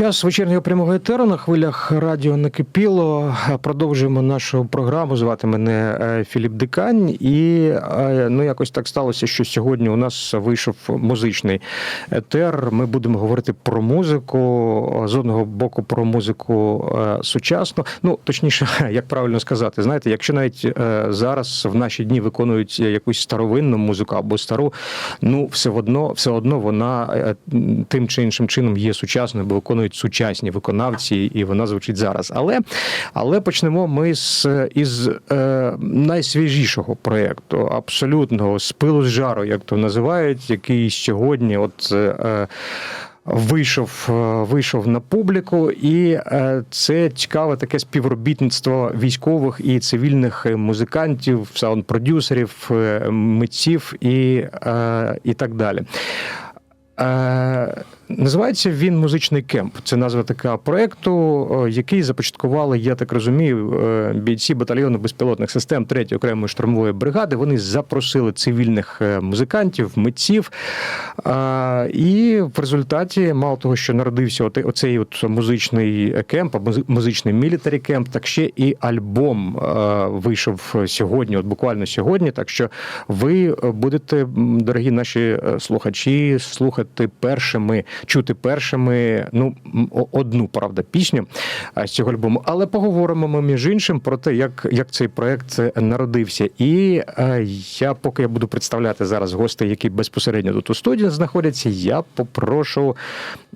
Час вечірнього прямого етеру на хвилях радіо накипіло. Продовжуємо нашу програму. Звати мене е, Філіп Дикань, і е, ну якось так сталося, що сьогодні у нас вийшов музичний етер. Ми будемо говорити про музику з одного боку про музику е, сучасну. Ну точніше, як правильно сказати, знаєте, якщо навіть зараз в наші дні виконують якусь старовинну музику або стару, ну все одно, все одно вона тим чи іншим чином є сучасною, бо виконують сучасні виконавці, і вона звучить зараз. Але але почнемо ми з із е, найсвіжішого проєкту, абсолютного з пилу з жару, як то називають, який сьогодні, от. Е, Вийшов, е, вийшов на публіку, і е, це цікаве таке співробітництво військових і цивільних музикантів, саунд-продюсерів, е, митців і, і так далі. Називається він музичний кемп. Це назва така проекту, який започаткували, я так розумію, е, бійці батальйону безпілотних систем 3-ї окремої штурмової бригади. Вони запросили цивільних е, музикантів, митців. І в результаті, мало того, що народився оцей от музичний кемп, музичний мілітарі кемп, так ще і альбом е, вийшов сьогодні, от буквально сьогодні. Так що ви будете, дорогі наші слухачі, слухати першими чути першими ну одну правда пісню з цього альбому. Але поговоримо ми між іншим про те, як як цей проект народився. І я, поки я буду представляти зараз гостей, які безпосередньо тут у студії знаходяться, я попрошу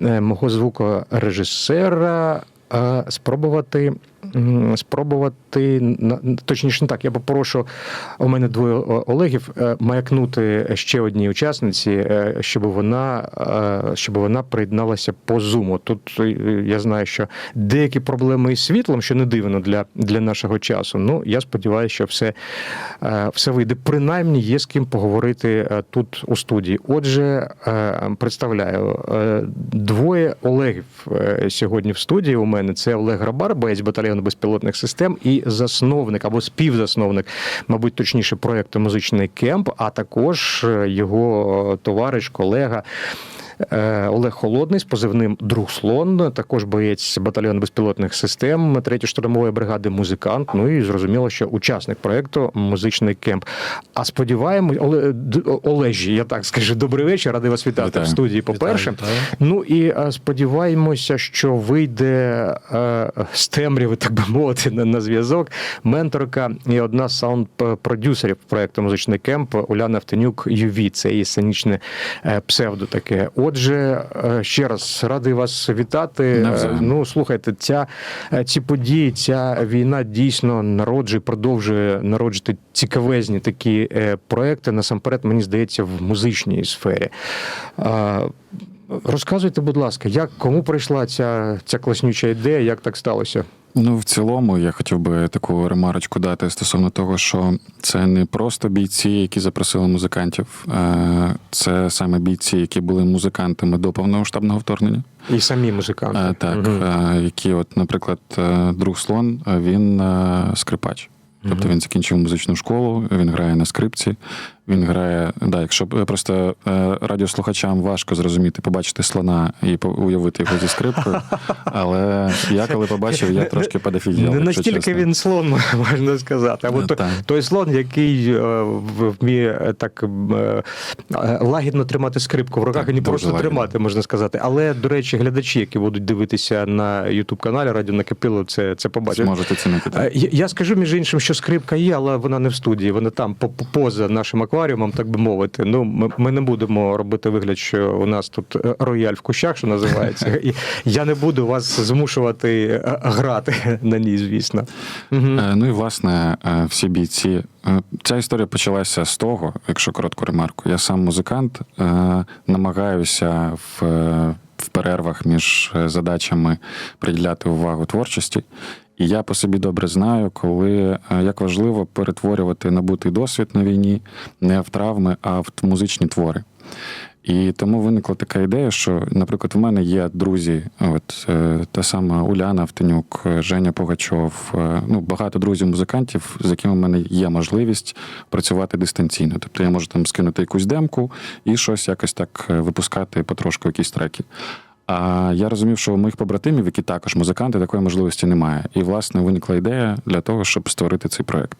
е, мого звукорежисера спробувати спробувати точніше не так. Я попрошу у мене двоє Олегів е, маякнути ще одній учасниці, е, щоб вона е, щоб вона приєдналася по зуму. Тут я знаю, що деякі проблеми із світлом, що не дивно для для нашого часу. Ну я сподіваюся, що все все вийде. Принаймні є з ким поговорити тут у студії. Отже, представляю двоє Олегів сьогодні в студії. У мене це Олег Грабар, боєць батальйону безпілотних систем і засновник або співзасновник, мабуть, точніше, проєкту музичний кемп, а також його товариш, колега. Е, Олег Холодний з позивним Друг Слон, також боєць батальйону безпілотних систем, третьої штурмової бригади музикант. Ну і зрозуміло, що учасник проєкту музичний кемп. А сподіваємось, Оле... Олежі, я так скажу, добрий вечір. Радий вас вітати вітаю. в студії. По перше, ну і е, сподіваємося, що вийде е, з темряви, так би мовити, на, на зв'язок. Менторка і одна з саунд-продюсерів проєкту музичний кемп Уляна Втенюк Юві. Це її сценічне псевдо таке. Отже, е, ще раз радий вас вітати. Навзаєм. Ну слухайте, ця е, ці події, ця війна дійсно народжує, продовжує народжувати цікавезні такі е, проекти. Насамперед, мені здається, в музичній сфері. Розказуйте, будь ласка, як кому прийшла ця, ця класнюча ідея, як так сталося? Ну, в цілому, я хотів би таку ремарочку дати стосовно того, що це не просто бійці, які запросили музикантів, це саме бійці, які були музикантами до повномасштабного вторгнення. І самі музиканти. Так, угу. які, от, наприклад, е, друг слон, він е, скрипач. Тобто він закінчив музичну школу, він грає на скрипці, він грає. Да, Якщо просто е, радіослухачам важко зрозуміти, побачити слона і уявити його зі скрипкою. Але я коли побачив, я трошки подофігів. Не настільки він слон, можна сказати. Або той, той слон, який е, вміє е, так лагідно тримати скрипку в руках, і не просто лагідно. тримати, можна сказати. Але, до речі, глядачі, які будуть дивитися на Ютуб каналі Радіо Накипило, це це побачать. Зможете цінити. Так. Я, я скажу між іншим, що скрипка є, але вона не в студії. Вона там поза нашим акваріумом акваріумом, так би мовити. Ну, ми, ми не будемо робити вигляд, що у нас тут е, рояль в кущах, що називається, і я не буду вас змушувати е, грати на ній, звісно. Угу. Ну і власне, всі бійці. Ця історія почалася з того, якщо коротку ремарку. Я сам музикант, намагаюся в. В перервах між задачами приділяти увагу творчості. Я по собі добре знаю, коли е, як важливо перетворювати набутий досвід на війні не в травми, а в музичні твори. І тому виникла така ідея, що, наприклад, в мене є друзі, от е, та сама Уляна Втенюк, Женя Погачов, е, ну багато друзів-музикантів, з якими в мене є можливість працювати дистанційно. Тобто я можу там скинути якусь демку і щось якось так випускати потрошку якісь треки. А я розумів, що у моїх побратимів, які також музиканти, такої можливості немає. І, власне, виникла ідея для того, щоб створити цей проект.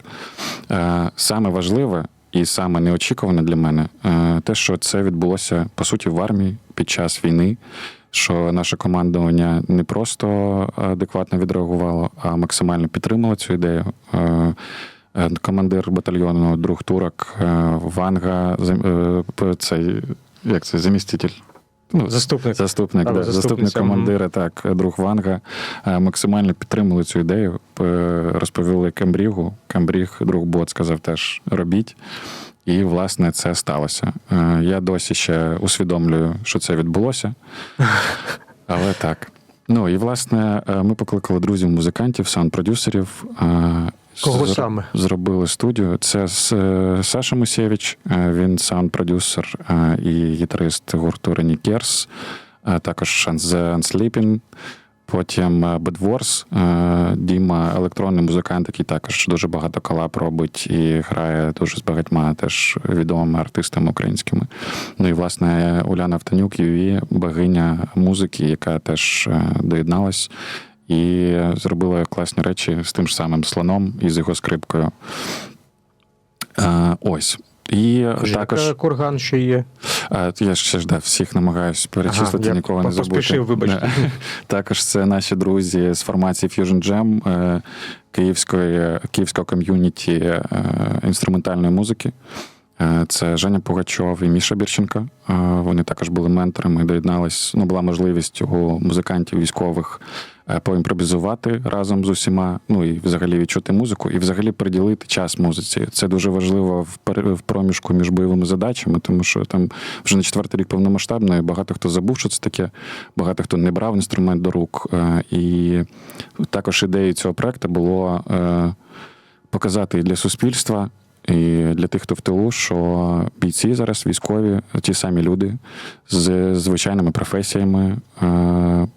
Е, Саме важливе і саме неочікуване для мене е, те, що це відбулося по суті в армії під час війни. Що наше командування не просто адекватно відреагувало, а максимально підтримало цю ідею. Е, Командир батальйону друг турок Ванга, цей як це заміститель. Ну, Заступник. Заступник, да, заступник командира, так, друг Ванга, е, максимально підтримали цю ідею, розповіли Камбрігу. Камбріг, друг Бот, сказав теж робіть. І, власне, це сталося. Е, Я досі ще усвідомлюю, що це відбулося. Але так. Ну і власне е, ми покликали друзів-музикантів, саунд-продюсерів. Кого зр- саме? Зробили студію. Це с- е, Саша Мусєвич, е, він саунд-продюсер е, і гітарист гурту Рені Керс, е, також The Unsleeping, Потім е, Діма, електронний музикант, який також дуже багато колаб робить і грає дуже з багатьма теж відомими артистами українськими. Ну і власне Уляна Автанюк, Юві, богиня музики, яка теж доєдналась і зробила класні речі з тим ж самим слоном і з його скрипкою. Е, Ось. І Також також курган ще є. а, Я ще ж да, всіх намагаюся перечислити, Ага, я нікого не забути. поспішив, вибачте. Також це наші друзі з формації Fusion Jam е, київської, київського ком'юніті е, інструментальної музики. Е, Це Женя Пугачов і Міша Бірченко. Е, Вони також були менторами, доєднались. Ну, була можливість у музикантів військових е, поімпровізувати разом з усіма, ну і взагалі відчути музику, і взагалі приділити час музиці. Це дуже важливо в проміжку між бойовими задачами, тому що там вже на четвертий рік повномасштабної багато хто забув, що це таке, багато хто не брав інструмент до рук. І також ідеєю цього проекту було показати для суспільства. І для тих, хто в тилу, що бійці зараз військові, ті самі люди з звичайними професіями, е,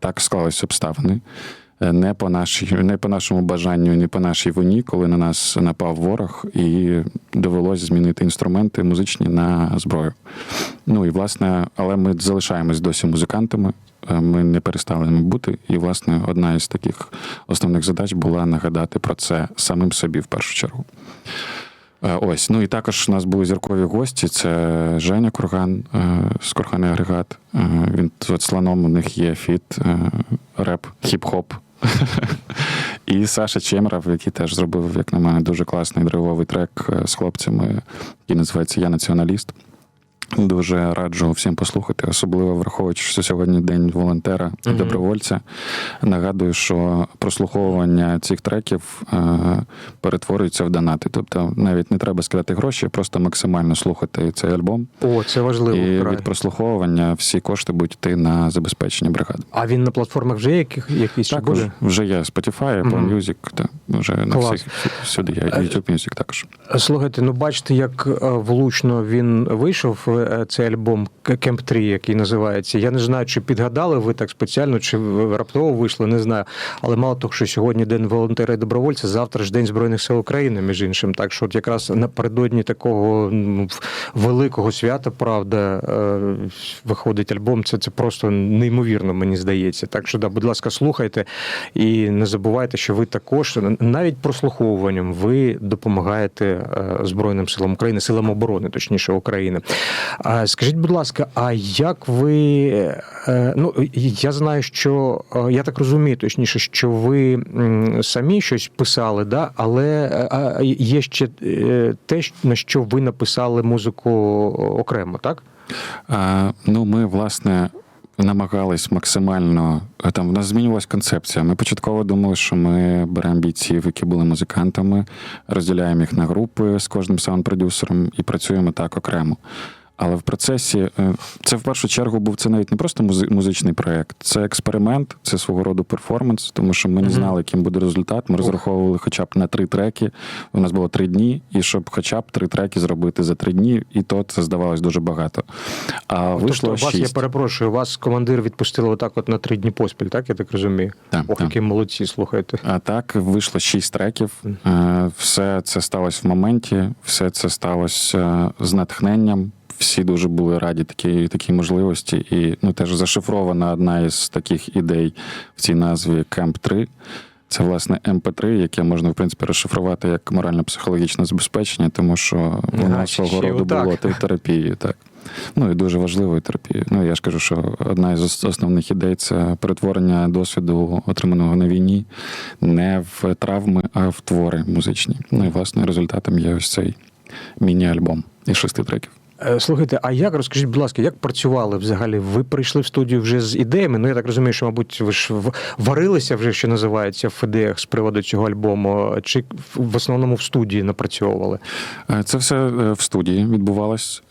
так склались обставини. Е, Не по, нашій, не по нашому бажанню, не по нашій вині, коли на нас напав ворог, і довелось змінити інструменти музичні на зброю. Ну і власне, але ми залишаємось досі музикантами. Е, Ми не перестали бути. І, власне, одна із таких основних задач була нагадати про це самим собі в першу чергу. Е, Ось, ну і також у нас були зіркові гості. Це Женя Курган е, з Курганий агрегат. Він слоном у них є фіт, реп, хіп-хоп. І Саша Чемрав, який теж зробив, як на мене, дуже класний драйвовий трек з хлопцями, який називається Я націоналіст. Дуже раджу всім послухати, особливо враховуючи, що сьогодні день волонтера і Мгм. добровольця. Нагадую, що прослуховування цих треків е, перетворюється в донати. Тобто навіть не треба скидати гроші, просто максимально слухати цей альбом. О, це важливо. І вкрай. від прослуховування всі кошти будуть йти на забезпечення бригади. А він на платформах вже яких, якісь Також буде? вже є Spotify, Apple Мгм. Music, та, вже на Клас. всіх всюди є Е, YouTube Music також. Слухайте, ну бачите, як е, влучно він вийшов е, цей альбом Кемп 3, який називається. Я не знаю, чи підгадали ви так спеціально, чи раптово вийшли, не знаю. Але мало того, що сьогодні день волонтера і добровольця, завтра ж День Збройних сил України, між іншим. Так що, от якраз напередодні такого ну, великого свята, правда, е, виходить альбом. Це, це просто неймовірно, мені здається. Так що, да, будь ласка, слухайте і не забувайте, що ви також навіть прослуховуванням ви допомагаєте е, Збройним силам України, силам оборони, точніше України. Скажіть, будь ласка, а як ви е, ну я знаю, що е, я так розумію, точніше, що ви самі щось писали, да, але е, є ще е, те, на що ви написали музику окремо, так? А, ну, ми, власне, намагались максимально. е, Там в нас змінювалась концепція. Ми початково думали, що ми беремо бійців, які були музикантами, розділяємо їх на групи з кожним саунд-продюсером і працюємо так окремо. Але в процесі е, це в першу чергу був це навіть не просто музичний проєкт, це експеримент, це свого роду перформанс, тому що ми не знали, яким буде результат. Ми розраховували хоча б на три треки. У нас було три дні, і щоб хоча б три треки зробити за три дні, і то це здавалось дуже багато. А вийшло тобто, вас, я перепрошую, вас командир відпустили отак от на три дні поспіль, так я так розумію? Так, Ох, так. які молодці, слухайте. А так вийшло шість треків. Е, Все це сталося в моменті, все це сталося е, з натхненням. Всі дуже були раді такій, такій можливості. І ну, теж зашифрована одна із таких ідей в цій назві Кемп 3. Це власне МП3, яке можна в принципі розшифрувати як морально-психологічне забезпечення, тому що воно свого роду було терапією. Так. Ну і дуже важливою терапією. Ну я ж кажу, що одна із основних ідей це перетворення досвіду, отриманого на війні, не в травми, а в твори музичні. Ну і власне результатом є ось цей міні-альбом із шести треків. Е, Слухайте, а як розкажіть, будь ласка, як працювали взагалі? Ви прийшли в студію вже з ідеями? Ну я так розумію, що, мабуть, ви ж варилися вже, що називається, в ідеях з приводу цього альбому, чи в основному в студії напрацьовували? Е, Це все е, в студії відбувалось.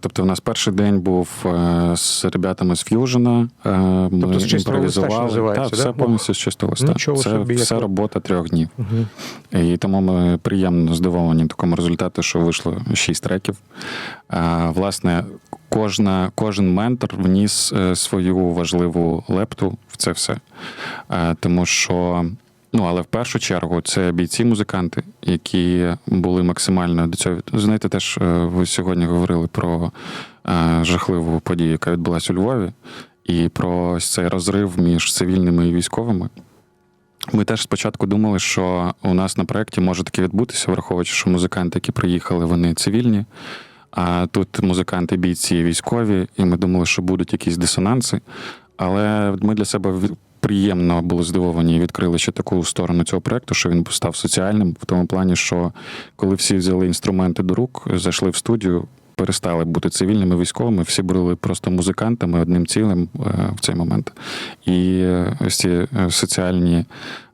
Тобто, в нас перший день був з ребятами з Ф'южена. Ми Тобто з чистого імпровізували. називається, Так, да? повністю з чистого листа. Нічого Це собі, все ви- робота трьох днів. Угу. І тому ми приємно здивовані такому результату, що вийшло шість треків. Власне, кожна, кожен ментор вніс е, свою важливу лепту в це все. Тому що. Ну, але в першу чергу це бійці-музиканти, які були максимально до цього. Знаєте, теж е, ви сьогодні говорили про е, жахливу подію, яка відбулася у Львові, і про цей розрив між цивільними і військовими. Ми теж спочатку думали, що у нас на проєкті може таке відбутися, враховуючи, що музиканти, які приїхали, вони цивільні. А тут музиканти, бійці військові, і ми думали, що будуть якісь дисонанси. Але ми для себе приємно були здивовані і відкрили ще таку сторону цього проєкту, що він став соціальним, в тому плані, що коли всі взяли інструменти до рук, зайшли в студію, перестали бути цивільними військовими, всі були просто музикантами одним цілим е, в цей момент. І е, ось ці е, соціальні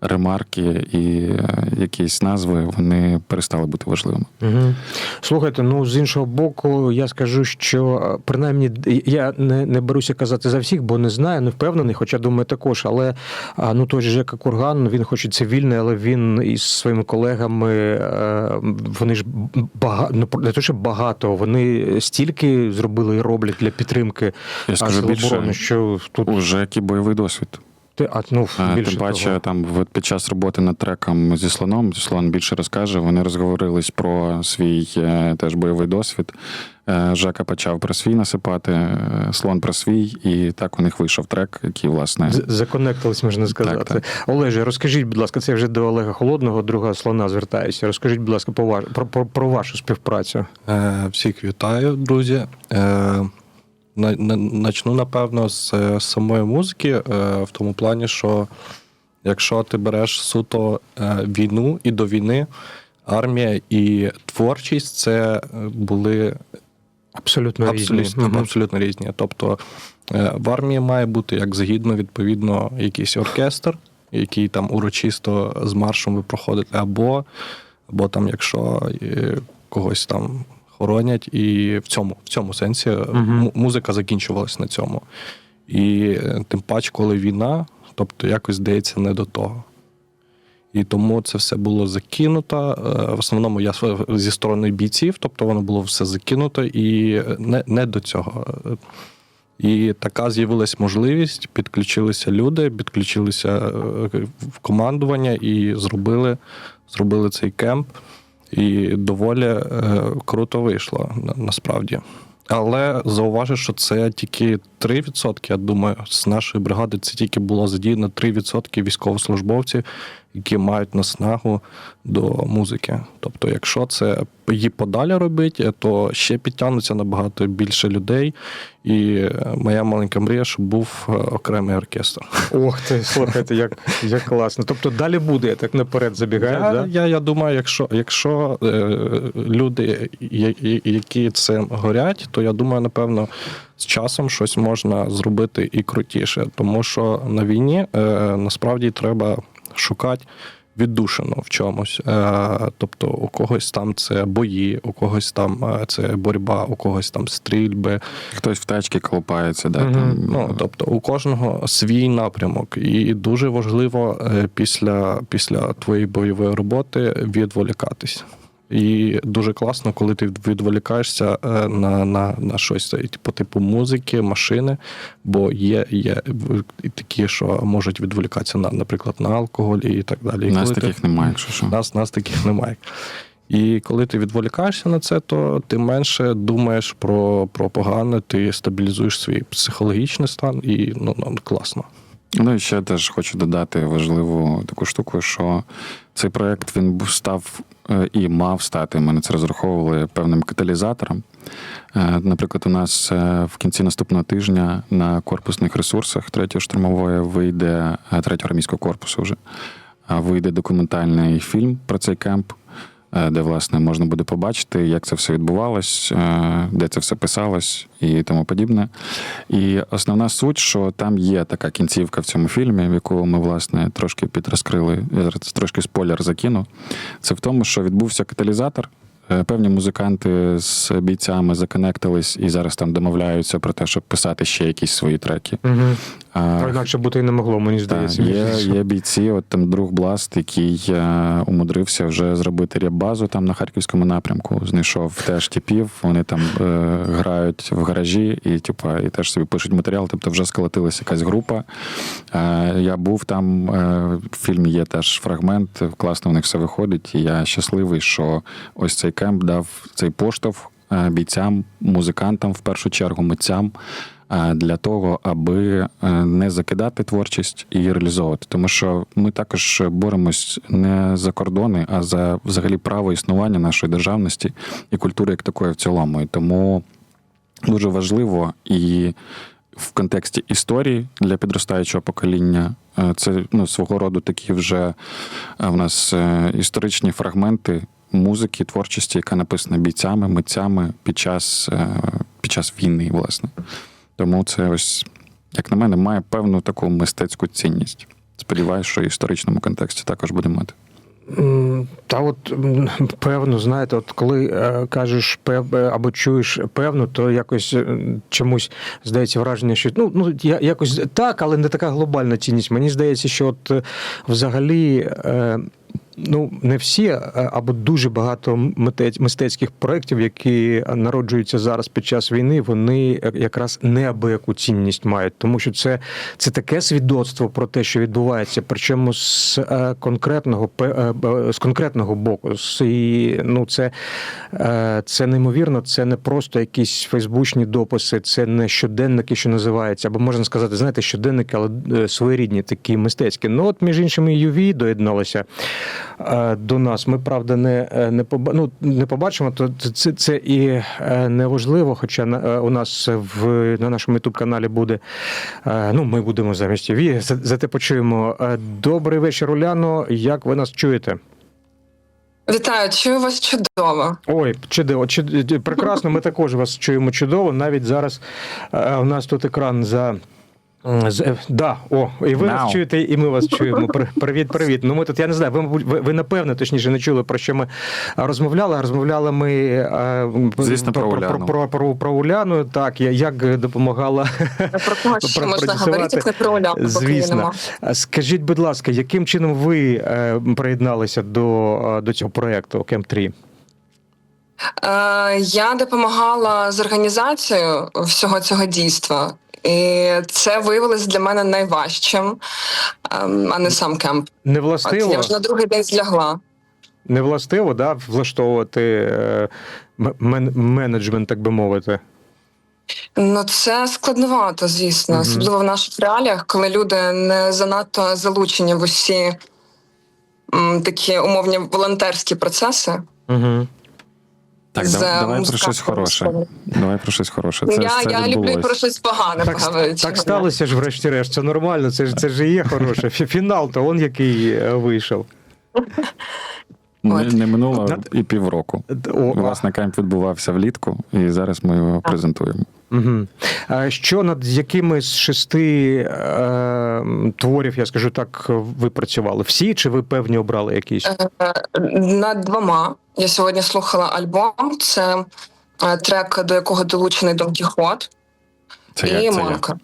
ремарки і е, якісь назви вони перестали бути важливими. Угу. Слухайте, ну з іншого боку, я скажу, що е, принаймні я не, не беруся казати за всіх, бо не знаю, не впевнений, хоча думаю також. Але ну той же Жека Курган, він хоч і цивільний, але він із своїми колегами е, вони ж багато не те, що багато, вони стільки зробили і роблять для підтримки Я скажу Сил оборони, що тут уже бойовий досвід. Ти, а, ну, більше Тим паче, того. там в- під час роботи над треком зі слоном, зі слон більше розкаже. Вони розговорились про свій е, теж бойовий досвід. Е, Жека почав про свій насипати, е, слон про свій, і так у них вийшов трек, який, власне, Законектились, можна сказати. Так, Олеже, розкажіть, будь ласка, це вже до Олега Холодного, друга слона звертаюся. Розкажіть, будь ласка, про, про, про вашу співпрацю. Е, Всіх вітаю, друзі. На- на- Начну, напевно, з е, самої музики, е, в тому плані, що якщо ти береш суто е, війну і до війни, армія і творчість це були Абсолютно, різні. абсолютно, Мгм. абсолютно різні. Тобто в армії має бути як згідно, відповідно, якийсь оркестр, який там урочисто з маршем ви проходите, або, або там, якщо когось там хоронять, і в цьому, в цьому сенсі му- музика закінчувалась на цьому. І е, тим паче, коли війна, тобто якось здається не до того. І тому це все було закинуто. Е, В основному я зі сторони бійців, тобто воно було все закинуто і не, не до цього. І така з'явилась можливість, підключилися люди, підключилися в командування і зробили, зробили цей кемп. І доволі е, круто вийшло на- насправді. Але зауважу, що це тільки 3%, я думаю, з нашої бригади це тільки було задіяно 3% військовослужбовців, які мають наснагу до музики. Тобто, якщо це її подалі робити, то ще підтягнуться набагато більше людей. І е, моя маленька мрія, щоб був е, окремий оркестр. Ох ти, слухайте, як, як класно. Тобто далі буде, я так наперед забігаю, Я, да? я, я думаю, якщо, якщо е, люди, які цим горять, то я думаю, напевно, з часом щось можна зробити і крутіше. Тому що на війні насправді треба шукати віддушину в чомусь. Е, тобто у когось там це бої, у когось там е, це боротьба, у когось там стрільби. хтось в тачки колупається. Да, Угу. там, Ну, тобто у кожного свій напрямок, і дуже важливо е, після, після твоєї бойової роботи відволікатись. І дуже класно, коли ти відволікаєшся е, на, на, на щось е, по типу музики, машини, бо є, є такі, що можуть відволікатися на, наприклад, на алкоголь і так далі. І нас коли ти- таких немає, якщо що. нас, нас таких немає. І коли ти відволікаєшся на це, то ти менше думаєш про, про погане, ти стабілізуєш свій психологічний стан і ну, ну класно. Ну і ще теж хочу додати важливу таку штуку, що цей проект він був став е, і мав стати. Ми на це розраховували певним каталізатором. Е, Наприклад, у нас е, в кінці наступного тижня на корпусних ресурсах третьої штурмової вийде третього армійського корпусу вже вийде документальний фільм про цей кемп. Е, Де власне можна буде побачити, як це все відбувалось, е, де це все писалось і тому подібне. І основна суть, що там є така кінцівка в цьому фільмі, в яку ми власне трошки підрозкрили. Трошки спойлер закину. Це в тому, що відбувся каталізатор. Е, Певні музиканти з бійцями законектились і зараз там домовляються про те, щоб писати ще якісь свої треки. Угу. А, Інакше бути і не могло, мені та, здається. є, є бійці, от там друг Бласт, який е, умудрився вже зробити реп-базу там на харківському напрямку. Знайшов теж типів, вони там е, грають в гаражі і, типа, і теж собі пишуть матеріал. Тобто вже сколотилася якась група. Е, я був там, е, в фільмі є теж фрагмент, класно в них все виходить. І я щасливий, що ось цей кемп дав цей поштовх е, бійцям, музикантам, в першу чергу, митцям. Для того, аби е, не закидати творчість і реалізовувати, тому що ми також боремось не за кордони, а за взагалі право існування нашої державності і культури як такої в цілому. І тому дуже важливо і в контексті історії для підростаючого покоління. е, Це ну, свого роду такі вже е, в нас історичні фрагменти музики, творчості, яка написана бійцями, митцями під час, під час війни, власне. Тому це ось, як на мене, має певну таку мистецьку цінність. Сподіваюсь, що і в історичному контексті також буде мати. Та от певно, знаєте, от коли е, кажеш е, або чуєш певно, то якось е, чомусь здається враження, що ну, ну якось так, але не така глобальна цінність. Мені здається, що от взагалі. Е, Ну, не всі, е, або дуже багато мистецьких проєктів, які народжуються зараз під час війни, вони якраз неабияку цінність мають, тому що це, це таке свідоцтво про те, що відбувається, причому з е, конкретного е, з конкретного боку. І, ну, це, е, це неймовірно, це не просто якісь фейсбучні дописи, це не щоденники, що називається, або можна сказати, знаєте, щоденники, але е, своєрідні, такі мистецькі. Ну, от, між іншим, і UV доєдналося е, до нас. Ми, правда, не, е, не, поба... ну, не побачимо, то це, це і е, неважливо, хоча е, у нас в, на нашому youtube каналі буде. е, Ну, ми будемо замість за- зате почуємо. Е, Добрий вечір, Уляно. Як ви нас чуєте? Вітаю, чую вас чудово. Ой, чудово, чуд- прекрасно. Ми також вас чуємо чудово. Навіть зараз е, у нас тут екран за. З- е, Да, о, і ви нас чуєте, і ми вас чуємо. Привіт, привіт. Ну ми тут, я не знаю, ви, мабуть, ви, ви напевне точніше не чули, про що ми розмовляли. Розмовляли ми е, Звісно, про про, Уляну. про, про, про Уляну. Так, як допомагала. Про кого ще можна говорити, як не про поки Звісно. нема. Скажіть, будь ласка, яким чином ви е, приєдналися до, до цього проєкту Кемп 3? Е, я допомагала з організацією всього цього дійства. І це виявилось для мене найважчим, ем, а не сам кемп. Не От я вже на другий день злягла. Не властиво, да, влаштовувати е, мен- менеджмент, так би мовити. Ну це складновато, звісно, Мгм. особливо в наших реаліях, коли люди не занадто залучені в усі м, такі умовні волонтерські процеси. Угу. Так, з давай, давай про щось хороше. Давай про щось хороше. Це, я це я люблю про щось погане Так, поговорити. так сталося ж, врешті-решт. Це нормально, це ж це ж і є хороше. Фінал, то он який е, вийшов. Не, не минуло і півроку. Власне, кемп відбувався влітку, і зараз ми його презентуємо. Угу. А що над якими з шести е, творів, я скажу так, ви працювали? Всі чи ви певні обрали якісь? Е, Над двома я сьогодні слухала альбом. Це е, трек, до якого долучений Дон Кіхот Це і як це? Монка.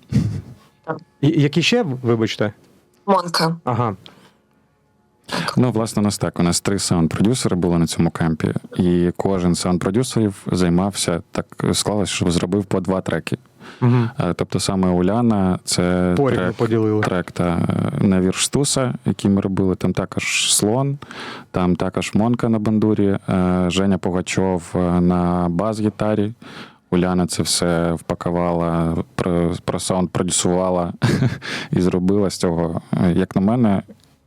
І, які ще, вибачте? Монка. Ага. Ну, власне, у нас так. У нас три саунд-продюсери були на цьому кемпі, і кожен з саунд-продюсерів займався так склалося, що зробив по два треки. Угу. Тобто саме Уляна це Порівну трек, поділили. трек та на вірш Стуса, який ми робили. Там також слон, там також Монка на бандурі, е, Женя Пугачов е, на бас-гітарі. Уляна це все впакувала, про, про саунд продюсувала і зробила з цього, як на мене,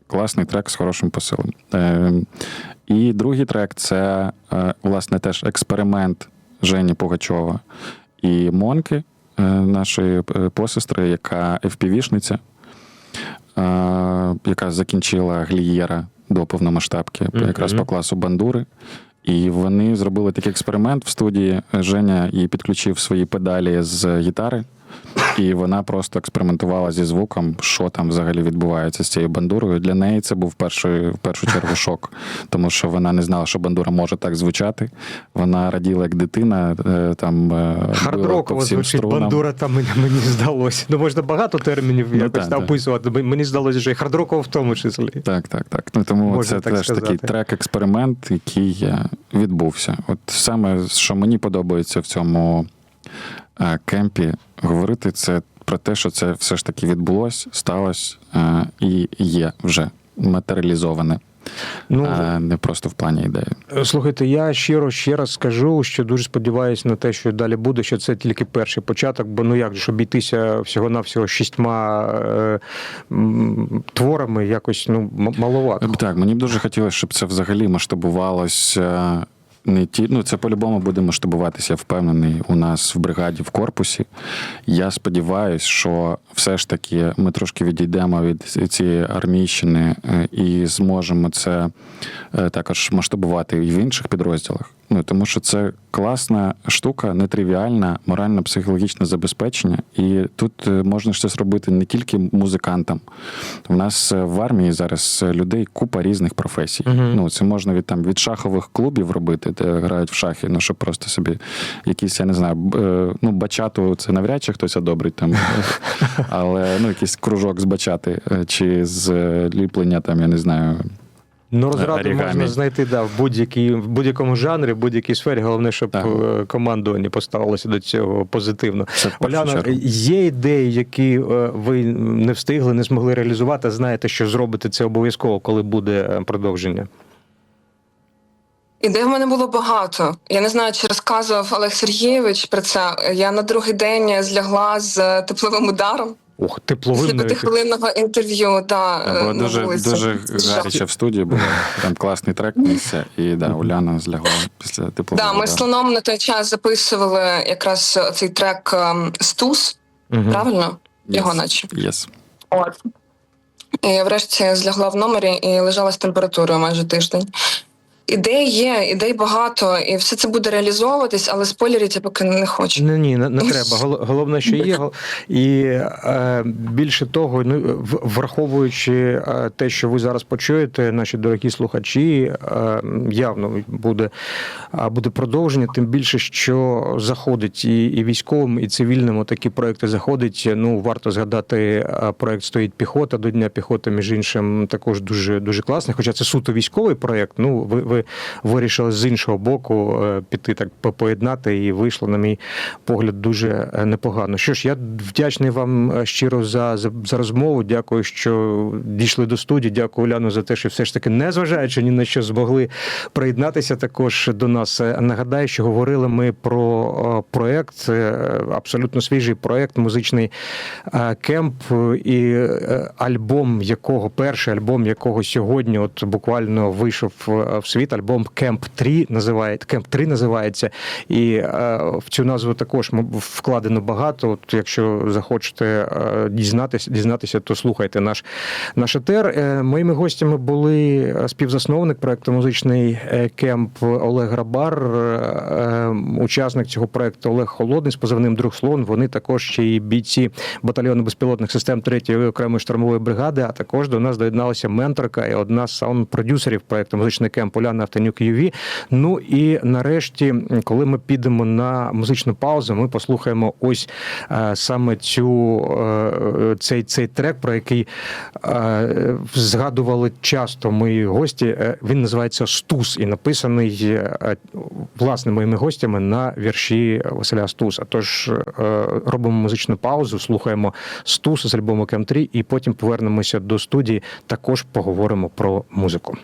класний трек з хорошим посилом. Е, І другий трек це, е, власне, теж експеримент Жені Пугачова і Монки, е, нашої е, посестри, яка FPV-шниця, е, яка закінчила глієра до повномасштабки, якраз по класу бандури. І вони зробили такий експеримент в студії. Женя їй підключив свої педалі з гітари, і вона просто експериментувала зі звуком, що там взагалі відбувається з цією бандурою. Для неї це був перший, в першу чергу шок, тому що вона не знала, що бандура може так звучати. Вона раділа як дитина. е, Там е, Хардроково звучить струнам. бандура, там мені, мені здалося. Ну, можна багато термінів Ну, якось так. описувати. М- Мені здалося, що і хардроково в тому числі. Так, так, так. Ну тому Можна це так теж сказати. такий трек-експеримент, який е, відбувся. От саме що мені подобається в цьому кемпі говорити, це про те, що це все ж таки відбулось, сталося е, і є вже матеріалізоване, Ну, а не просто в плані ідеї. Слухайте, я щиро ще раз скажу, що дуже сподіваюся на те, що далі буде, що це тільки перший початок, бо ну як ж обійтися всього-навсього шістьма е, творами якось ну, маловато. Так, мені б дуже хотілося, щоб це взагалі масштабувалося. Не ті, ну це по-любому буде масштабуватися, я впевнений, у нас в бригаді в корпусі. Я сподіваюся, що все ж таки ми трошки відійдемо від цієї армійщини е, і зможемо це е, також масштабувати і в інших підрозділах. Ну тому що це класна штука, нетривіальна, морально-психологічне забезпечення. І тут е, можна щось робити не тільки музикантам. У нас е, в армії зараз е, людей купа різних професій. Мгм. Ну це можна від там від шахових клубів робити, де грають в шахи, ну щоб просто собі якісь, я не знаю, ну бачату це навряд чи хтось одобрить там, але ну якийсь кружок з бачати чи з ліплення, там я не знаю. Ну, розраду орігамі. можна знайти да, в, будь-якій, в будь-якому жанрі, в будь-якій сфері. Головне, щоб Так. е, командування поставилося до цього позитивно. Це Оляна, є ідеї, які е, ви не встигли, не змогли реалізувати. Знаєте, що зробите це обов'язково, коли буде е, продовження. Ідей в мене було багато. Я не знаю, чи розказував Олег Сергійович про це. Я на другий день злягла з тепловим ударом Ох, навіть. п'ятихвилинного інтерв'ю. Да, було дуже, вулиці. дуже гаряче в студії було. Там класний трек місця, і да, Уляна злягла після теплового. Да, ми з слоном на той час записували якраз цей трек ем, Стус, Мгм. правильно? Його наче. Yes. От. І врешті злягла в номері і лежала з температурою майже тиждень. Ідей є, ідей багато, і все це буде реалізовуватись, але спойлерити я поки не хочу. Ні, ні, не, не треба. Гол- Головне, що є. І е, більше того, ну, враховуючи е, те, що ви зараз почуєте, наші дорогі слухачі, е, явно буде, буде продовження, тим більше, що заходить і, і військовим, і цивільним такі проекти заходить. Ну, варто згадати е, проект Стоїть піхота до Дня піхоти, між іншим, також дуже, дуже класний. Хоча це суто військовий проект. Ну, ви, ви вирішили з іншого боку е, піти так поєднати, і вийшло, на мій погляд, дуже е, непогано. Що ж, я вдячний вам е, щиро за, за, за розмову. Дякую, що дійшли до студії. Дякую, Уляну, за те, що все ж таки, незважаючи ні на що, змогли приєднатися також до нас. Нагадаю, що говорили ми про проект, абсолютно свіжий проект, музичний кемп і альбом, якого перший альбом, якого сьогодні, от буквально вийшов в світ. Альбом Кемп 3 називає Кемп 3 називається. І е, в цю назву також вкладено багато. От якщо захочете е, дізнатися, дізнатися, то слухайте наш наш етер. Е, Моїми гостями були е, співзасновник проекту музичний е, кемп Олег Грабар, е, е, учасник цього проекту Олег Холодний з позивним Друг Слон. Вони також ще й бійці батальйону безпілотних систем 3-ї окремої штурмової бригади. А також до нас доєдналася менторка і одна з саунд-продюсерів проекту музичний кемп Уляна Яна Автонюк Юві. Ну і нарешті, коли ми підемо на музичну паузу, ми послухаємо ось е, саме цю е, цей, цей трек, про який е, згадували часто мої гості. Він називається Стус і написаний власне моїми гостями на вірші Василя Стуса. Тож робимо музичну паузу, слухаємо Стус з альбому Кем 3 і потім повернемося до студії. Також поговоримо про музику.